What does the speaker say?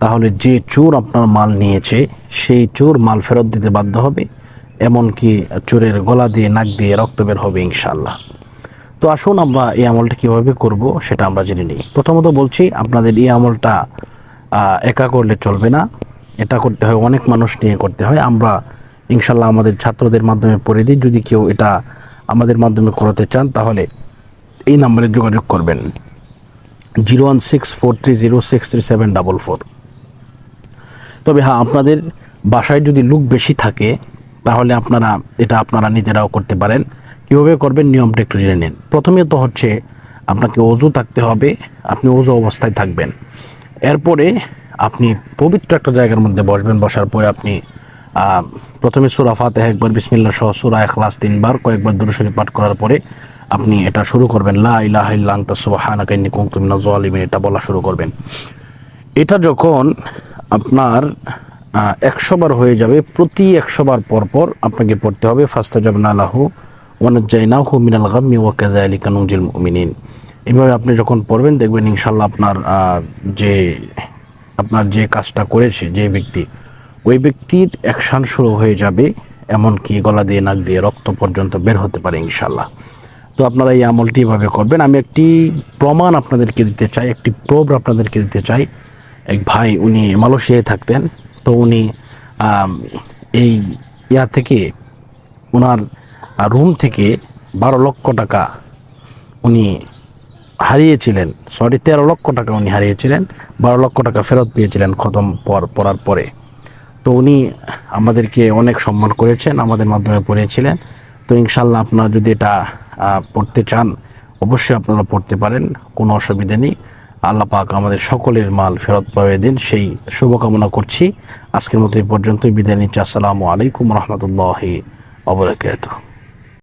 তাহলে যে চোর আপনার মাল নিয়েছে, সেই চোর মাল ফেরত দিতে বাধ্য হবে, এমনকি চোরের গলা দিয়ে নাক দিয়ে রক্ত বের হবে ইনশাল্লাহ তো আসুন আমরা এই আমলটা কীভাবে করব সেটা আমরা জেনে নিই। প্রথমত বলছি, আপনাদের এই আমলটা একা করলে চলবে না। এটা করতে হয়, অনেক মানুষ নিয়ে করতে হয়। আমরা ইনশাল্লাহ আমাদের ছাত্রদের মাধ্যমে পড়ে দিই। যদি কেউ এটা আমাদের মাধ্যমে করাতে চান, তাহলে এই নাম্বারে যোগাযোগ করবেন। Zero one six four three zero six three seven double four. তবে হ্যাঁ আপনাদের বাসায় যদি লুক বেশি থাকে, তাহলে আপনারা এটা আপনারা নিজেরাও করতে পারেন। কীভাবে করবেন নিয়মটা একটু জেনে নিন। প্রথমে তো হচ্ছে আপনাকে অজু থাকতে হবে, আপনি অজু অবস্থায় থাকবেন। এরপরে আপনি পবিত্র একটা জায়গার মধ্যে বসবেন, বসার পরে আপনি প্রথমে সুরা ফাতে একবার বিসমিল্লা সহ সুরা এখলাস তিনবার, কয়েকবার দুরুশরী পাঠ করার পরে আপনি এটা শুরু করবেন। লা ইলাহা ইল্লা আনতা, সুবহানাকা ইন্নী কুনতু মিনাজ এটা বলা শুরু করবেন। এটা যখন আপনার একশো বার হয়ে যাবে, প্রতি একশো বার পর পর আপনাকে পড়তে হবে ফাস্তা যাবেন আলাহু ওয়ানাজ্জাইনাহু মিনাল গাম্মি ওয়া কাযালিকা নুজিল মুমিনিন। এইভাবে আপনি যখন পড়বেন, দেখবেন ইনশাল্লাহ আপনার যে আপনার যে কাজটা করেছে, যে ব্যক্তি, ওই ব্যক্তির অ্যাকশান শুরু হয়ে যাবে, এমনকি গলা দিয়ে, নাক দিয়ে রক্ত পর্যন্ত বের হতে পারে ইনশাল্লাহ তো আপনারা এই আমলটি এভাবে করবেন। আমি একটি প্রমাণ আপনাদেরকে দিতে চাই, একটি প্রব আপনাদেরকে দিতে চাই। এক ভাই, উনি মালয়েশিয়ায় থাকতেন। তো উনি এই ইয়া থেকে ওনার রুম থেকে বারো লক্ষ টাকা উনি হারিয়েছিলেন। সরি তেরো লক্ষ টাকা উনি হারিয়েছিলেন। বারো লক্ষ টাকা ফেরত পেয়েছিলেন খতম পর পড়ার পরে। তো উনি আমাদেরকে অনেক সম্মান করেছেন, আমাদের মাধ্যমে পড়িয়েছিলেন। তো ইনশাল্লাহ আপনারা যদি এটা পড়তে চান, অবশ্যই আপনারা পড়তে পারেন, কোনো অসুবিধা নেই। আল্লাহ পাক আমাদের সকলের মাল ফেরত পাওয়া দিন। সেই শুভকামনা করছি। আজকের মতো এই পর্যন্তই। বিদায় নিচ্ছি। আসসালামু আলাইকুম রহমতুল্লাহ অবরাকাতুহ